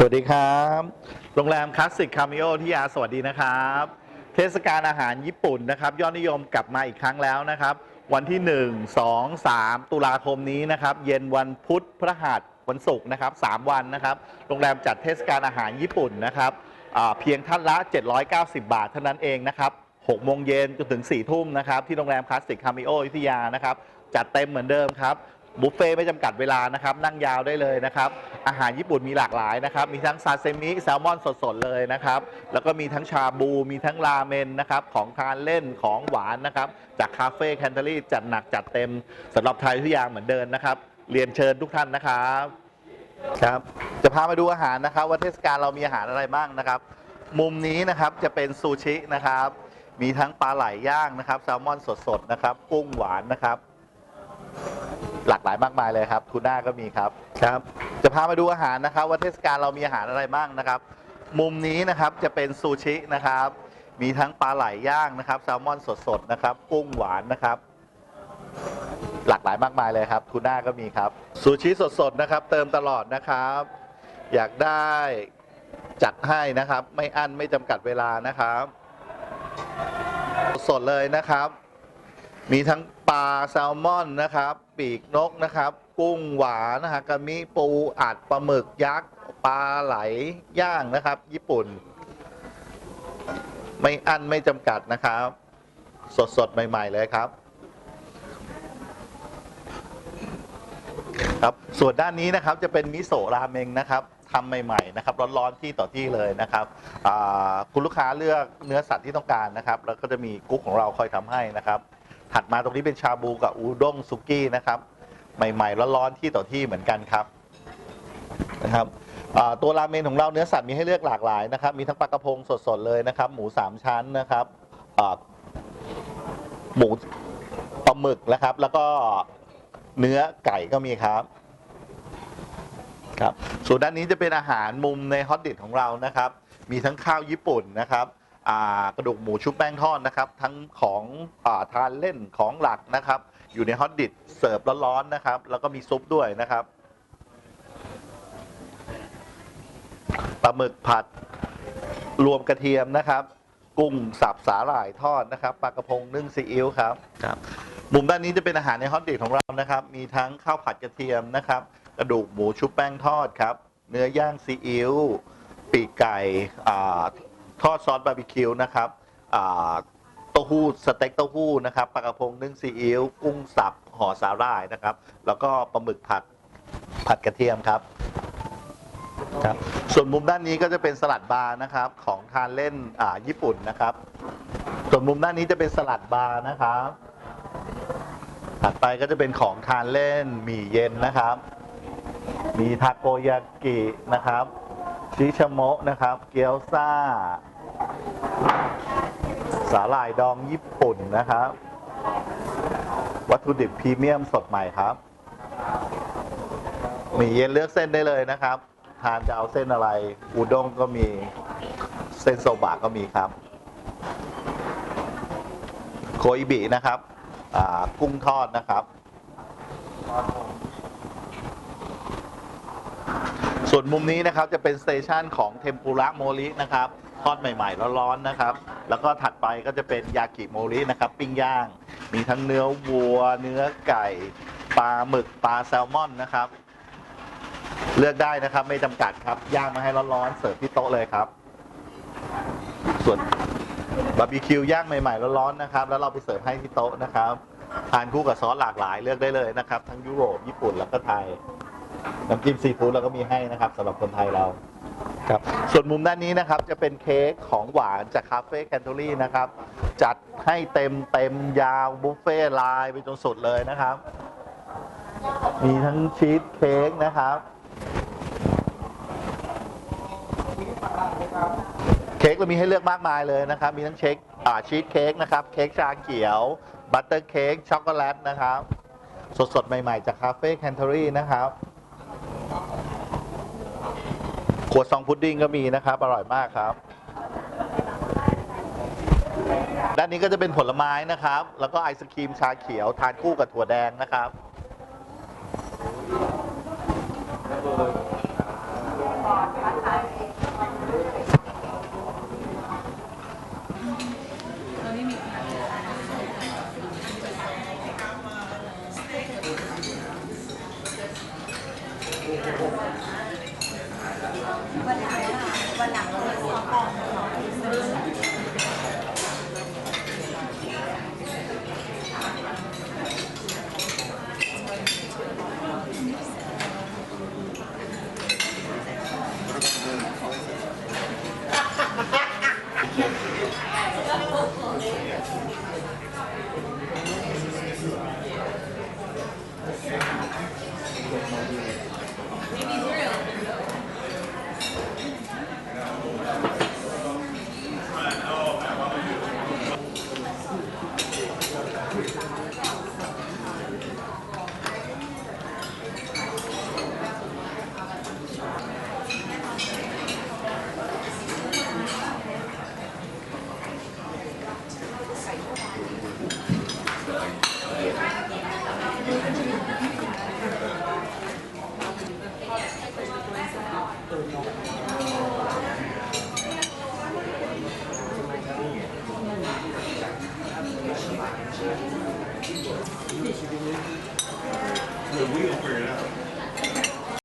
สวัสดีครับ โรงแรมคลาสสิกคามิโอที่ยาสวัสดีนะครับ เทศกาลอาหารญี่ปุ่นนะครับ ยอดนิยมกลับมาอีกครั้งแล้วนะครับ วันที่ 1 2 3 ตุลาคมนี้นะครับ เย็นวันพุธพฤหัสวันศุกร์นะครับ3วันนะครับ โรงแรมจัดเทศกาลอาหารญี่ปุ่นนะครับเพียงท่านละ 790 บาทเท่านั้นเองนะครับ6โมงเย็นจนถึง4ทุ่มนะครับที่โรงแรมคลาสสิกคามิโอยุธยานะครับจัดเต็มเหมือนเดิมครับ บุฟเฟ่ต์ไม่จำกัดเวลานะครับ นั่งยาวได้เลยนะครับ อาหารญี่ปุ่นมีหลากหลายนะครับ มีทั้งซาเซมิแซลมอนสดๆเลยนะครับ แล้วก็มีทั้งชาบู มีทั้งราเมนนะครับ ของทานเล่นของหวานนะครับ จากคาเฟ่แคนเทอรี่จัดหนักจัดเต็มสำหรับไทยทุกอย่างเหมือนเดิมนะครับ เรียนเชิญทุกท่านนะครับครับจะพามาดูอาหารนะครับว่าเทศกาลเรามีอาหารอะไรบ้างนะครับ มุมนี้นะครับจะเป็นซูชินะครับ มีทั้งปลาไหลย่างนะครับแซลมอนสดๆนะครับ กุ้งหวานนะครับ หลากหลายมากมายเลยครับทูน่าก็มีครับครับ จะพามาดูอาหารนะครับว่าเทศกาลเรามีอาหารอะไรบ้างนะครับ มุมนี้นะครับจะเป็นซูชินะครับ มีทั้งปลาไหลย่างนะครับแซลมอนสดๆนะครับ กุ้งหวานนะครับ หลากหลายมากมายเลยครับทูน่าก็มีครับซูชิสดๆนะครับ เติมตลอดนะครับ อยากได้จัดให้นะครับ ไม่อั้นไม่จำกัดเวลานะครับ สดๆเลยนะครับ มีทั้ง ปลาแซลมอนนะครับ ปีกนกนะครับ กุ้งหวานนะฮะกามิปูอัดปลาหมึกยักษ์ปลาไหลย่างนะครับ ญี่ปุ่น ไม่อั้นไม่จำกัดนะครับ สดสดใหม่ ๆ เลยครับ ครับส่วนด้านนี้นะครับจะเป็นมิโซะราเมงนะครับทำใหม่ๆนะครับร้อนๆที่ต่อที่เลยนะครับคุณลูกค้าเลือกเนื้อสัตว์ที่ต้องการนะครับ แล้วก็จะมีกุ๊กของเราคอยทำให้นะครับ ถัดมาตรงนี้เป็นชาบูกับอูด้งซุกี้นะครับ ใหม่ๆร้อนๆที่ต่อที่เหมือนกันครับนะครับตัวราเมนของเราเนื้อสัตว์มีให้เลือกหลากหลายนะครับ มีทั้งปลากระพงสดๆเลยนะครับ หมูสามชั้นนะครับหมูปลาหมึกนะครับ แล้วก็เนื้อไก่ก็มีครับครับส่วนด้านนี้จะเป็นอาหารมุมในฮอตดิของเรานะครับ มีทั้งข้าวญี่ปุ่นนะครับ กระดูกหมูชุบแป้งทอดนะครับ ทั้งของอาทานเล่นของหลักนะครับ อยู่ในฮอตดิตเสิร์ฟร้อนๆนะครับ แล้วก็มีซุปด้วยนะครับปลาหมึกผัดรวมกระเทียมนะครับ กุ้งสับสาหร่ายทอดนะครับปลากระพงนึ่งซีอิ๊วครับครับมุมด้านนี้จะเป็นอาหารในฮอตดิตของเรานะครับ มีทั้งข้าวผัดกระเทียมนะครับ กระดูกหมูชุบแป้งทอดครับ เนื้อย่างซีอิ๊วปีกไก่อ่า ทอดซอสบาร์บีคิวนะครับเต้าหู้สเต็กเต้าหู้นะครับปลากระพงนึ่งซีอิ๊วกุ้งสับห่อสาหร่ายนะครับ แล้วก็ปลาหมึกผัดผัดกระเทียมครับครับ ส่วนมุมด้านนี้ก็จะเป็นสลัดบาร์นะครับของทานเล่นอ่าญี่ปุ่นนะครับ ส่วนมุมด้านนี้จะเป็นสลัดบาร์นะครับ ถัดไปก็จะเป็นของทานเล่นหมี่เย็นนะครับ มีทาโกยากินะครับ ชิชโมะนะครับ เกี๊ยวซ่า สาหร่ายดองญี่ปุ่นนะครับ วัตถุดิบพรีเมียมสดใหม่ครับหมี่เย็นเลือกเส้นได้เลยนะครับ ทานจะเอาเส้นอะไรอุด้งก็มี เส้นโซบะก็มีครับ โคอิบินะครับ กุ้งทอดนะครับ ส่วนมุมนี้นะครับจะเป็นสเตชันของเทมปุระโมรินะครับ ทอดใหม่ๆร้อนๆนะครับ แล้วก็ถัดไปก็จะเป็นยากิโมรินะครับ ปิ้งย่าง มีทั้งเนื้อวัว เนื้อไก่ ปลาหมึก ปลาแซลมอนนะครับ เลือกได้นะครับ ไม่จำกัดครับ ย่างมาให้ร้อนๆ เสิร์ฟที่โต๊ะเลยครับ ส่วนบาร์บีคิวย่างใหม่ๆร้อนๆนะครับ แล้วเราไปเสิร์ฟให้ที่โต๊ะนะครับ ทานคู่กับซอสหลากหลายเลือกได้เลยนะครับ ทั้งยุโรป ญี่ปุ่น แล้วก็ไทย น้ำจิ้มซีฟู้ดเราก็มีให้นะครับสำหรับคนไทยเรา ครับส่วนมุมด้านนี้นะครับจะเป็นเค้กของหวานจากคาเฟ่แคนทอรี่นะครับ จัดให้เต็มเต็มยาวบุฟเฟ่ลายไปจนสุดเลยนะครับ มีทั้งชีสเค้กนะครับ เค้กเรามีให้เลือกมากมายเลยนะครับ มีทั้งเช็คอ่าชีสเค้กนะครับ เค้กชาเขียว บัตเตอร์เค้กช็อกโกแลตนะครับ สดๆ ใหม่ ๆ จากคาเฟ่แคนทอรี่นะครับ ขวดซองพุดดิ้งก็มีนะครับ อร่อยมากครับ ด้านนี้ก็จะเป็นผลไม้นะครับ แล้วก็ไอศครีมชาเขียว ทานคู่กับถั่วแดงนะครับ วันหลังวันหลังเราขอกอง ข